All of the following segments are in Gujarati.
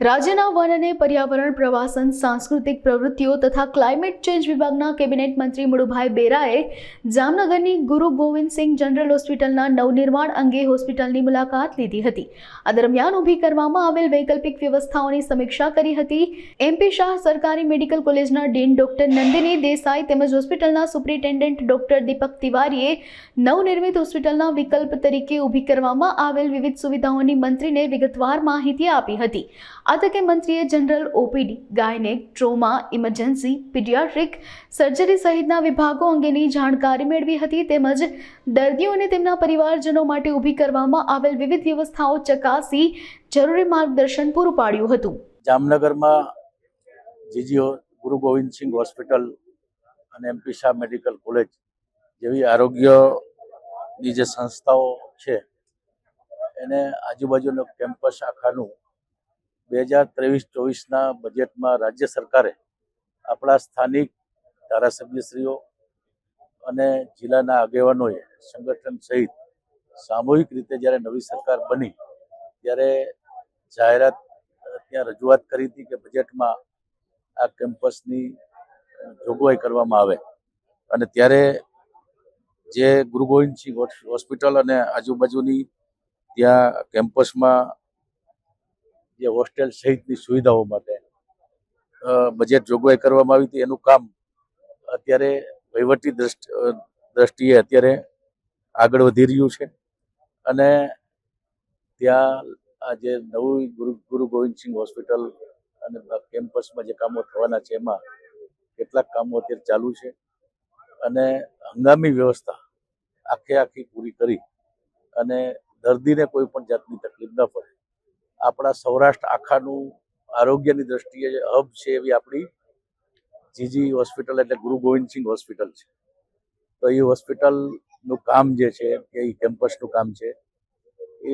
રાજ્યના વન અને પર્યાવરણ પ્રવાસન, સાંસ્કૃતિક પ્રવૃત્તિઓ તથા ક્લાઇમેટ ચેન્જ વિભાગના કેબિનેટ મંત્રી મુળુભાઈ બેરાએ જામનગરની ગુરુ ગોવિંદસિંહ જનરલ હોસ્પિટલના નવનિર્માણ અંગે હોસ્પિટલની મુલાકાત લીધી હતી. આ દરમિયાન ઊભી કરવામાં આવેલ વૈકલ્પિક વ્યવસ્થાઓની સમીક્ષા કરી હતી. એમપી શાહ સરકારી મેડિકલ કોલેજના ડીન ડોક્ટર નંદિની દેસાઈ તેમજ હોસ્પિટલના સુપ્રિન્ટેન્ડન્ટ ડોક્ટર દીપક તિવારીએ નવનિર્મિત હોસ્પિટલના વિકલ્પ તરીકે ઊભી કરવામાં આવેલ વિવિધ સુવિધાઓની મંત્રીને વિગતવાર માહિતી આપી હતી. આ તકે મંત્રીએ general OPD, gynaec, trauma, emergency, paediatric, surgery સહિતના વિભાગો અંગેની જાણકારી મેળવી હતી તેમજ દર્દીઓને તેમના પરિવારજનો માટે ઊભી કરવામાં આવેલ વિવિધ વ્યવસ્થાઓ ચકાસી જરૂરી માર્ગદર્શન પૂરું પાડ્યું હતું. જામનગરમાં જીજીઓ ગુરુ ગોવિંદસિંહ હોસ્પિટલ અને એમપી શાહ મેડિકલ કોલેજ જેવી આરોગ્યની જે સંસ્થાઓ છે, એને આજુબાજુનો કેમ્પસ આખાનું બે હજાર ત્રેવીસ, ચોવીસના બજેટમાં રાજ્ય સરકારે આપણા સ્થાનિક ધારાસભ્યશ્રીઓ અને જિલ્લાના આગેવાનોએ સંગઠન સહિત સામૂહિક રીતે જ્યારે નવી સરકાર બની, ત્યારે જાહેરાત ત્યાં રજૂઆત કરી હતી કે બજેટમાં આ કેમ્પસની જોગવાઈ કરવામાં આવે. અને ત્યારે જે ગુરુ ગોવિંદસિંહ હોસ્પિટલ અને આજુબાજુની ત્યાં કેમ્પસમાં જે હોસ્ટેલ સહિતની સુવિધાઓ માટે બજેટ જોગવાઈ કરવામાં આવી હતી. એનું કામ અત્યારે વહીવટી દ્રષ્ટિએ અત્યારે આગળ વધી રહ્યું છે. અને ત્યાં આ જે નવું ગુરુ ગુરુ ગોવિંદસિંહ હોસ્પિટલ અને કેમ્પસમાં જે કામો થવાના છે, એમાં કેટલાક કામો અત્યારે ચાલુ છે. અને હંગામી વ્યવસ્થા આખે આખી પૂરી કરી અને દર્દીને કોઈ પણ જાતની તકલીફ ન પડે. આપણા સૌરાષ્ટ્ર આખાનું આરોગ્યની દ્રષ્ટિએ હબ છે એવી આપણી જીજી હોસ્પિટલ એટલે ગુરુ ગોવિંદસિંહ હોસ્પિટલ છે. તો એ હોસ્પિટલનું કામ જે છે કે એ કેમ્પસનું કામ છે, એ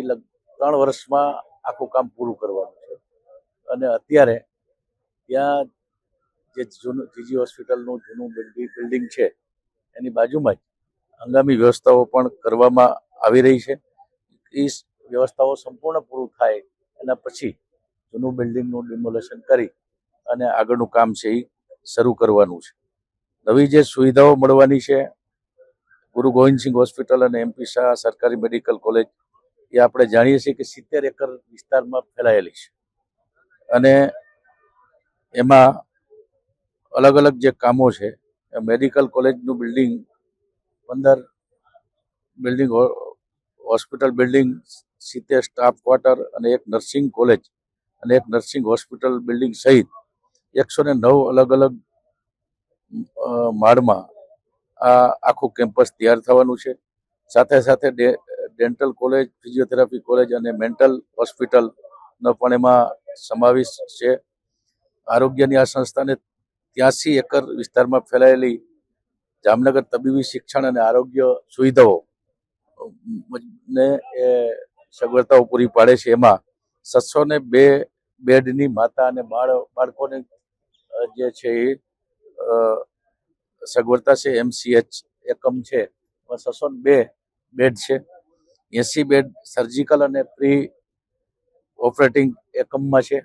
ત્રણ વર્ષમાં આખું કામ પૂરું કરવાનું છે. અને અત્યારે ત્યાં જે જૂનું, જીજી હોસ્પિટલનું જૂનું બિલ્ડિંગ બિલ્ડિંગ છે, એની બાજુમાં જ હંગામી વ્યવસ્થાઓ પણ કરવામાં આવી રહી છે. એ વ્યવસ્થાઓ સંપૂર્ણ પૂરું થાય એના પછી જૂનું બિલ્ડિંગનું ડિમોલેશન કરી અને આગળનું કામ છે એ શરૂ કરવાનું છે. નવી જે સુવિધાઓ મળવાની છે, ગુરુ ગોવિંદસિંહ હોસ્પિટલ અને એમપી શાહ સરકારી મેડિકલ કોલેજ એ આપણે જાણીએ છીએ કે સિત્તેર એકર વિસ્તારમાં ફેલાયેલી છે. અને એમાં અલગ અલગ જે કામો છે, એ મેડિકલ કોલેજનું બિલ્ડિંગ પંદર બિલ્ડિંગ હોસ્પિટલ બિલ્ડિંગ સિત્તેર સ્ટાફ ક્વાર્ટર અને એક નર્સિંગ કોલેજ અને એક નર્સિંગ હોસ્પિટલ બિલ્ડિંગ સહિત એકસો નવ અલગ અલગ માળમાં આ આખું કેમ્પસ તૈયાર થવાનું છે. સાથે સાથે ડેન્ટલ કોલેજ, ફિઝિયોથેરાપી કોલેજ અને મેન્ટલ હોસ્પિટલનો પણ એમાં સમાવેશ છે. આરોગ્યની આ સંસ્થાને ત્યાંસી એકર વિસ્તારમાં ફેલાયેલી જામનગર તબીબી શિક્ષણ અને આરોગ્ય સુવિધાઓ ને સગવડતાઓ પૂરી પાડે છે. એમાં સત્સો ને બે બેડની માતા અને બાળ, બાળકોની જે છે એ સગવડતા છે. એમસીએચ એકમ છે. એમાં ને બે બેડ છે. એસી બેડ સર્જિકલ અને પ્રી ઓપરેટિંગ એકમમાં છે.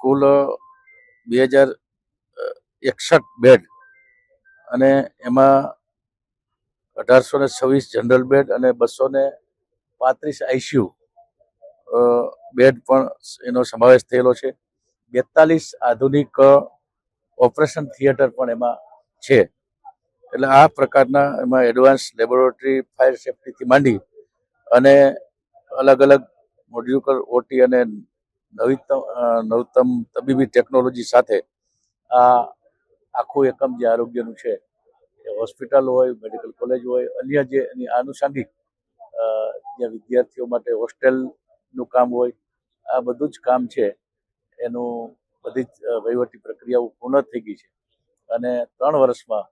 કુલ, બે હજાર એકસઠ બેડ. અને એમાં અઢારસો ને છવ્વીસ જનરલ બેડ અને બસો ને પાંત્રીસ આઈસીયુ બેડ પણ એનો સમાવેશ થયેલો છે. બેતાલીસ આધુનિક ઓપરેશન થિયેટર પણ એમાં છે. એટલે આ પ્રકારના એમાં એડવાન્સ લેબોરેટરી, ફાયર સેફ્ટીથી માંડી અને અલગ અલગ મોડ્યુકલ, ઓટી અને નવીનતમ નવતમ તબીબી ટેકનોલોજી સાથે આ આખું એકમ જે આરોગ્યનું છે, એ હોસ્પિટલ હોય, મેડિકલ કોલેજ હોય, અન્ય જે એની આનુષંગિક અ, જે વિદ્યાર્થીઓ માટે હોસ્ટેલનું કામ હોય આ બધું જ કામ છે. એનું બધી જ વહીવટી પ્રક્રિયાઓ પૂર્ણ થઈ ગઈ છે. અને ત્રણ વર્ષમાં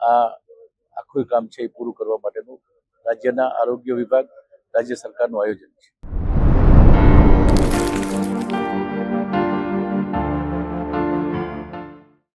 આ આખું કામ છે એ પૂરું કરવા માટેનું રાજ્યના આરોગ્ય વિભાગ રાજ્ય સરકારનું આયોજન છે.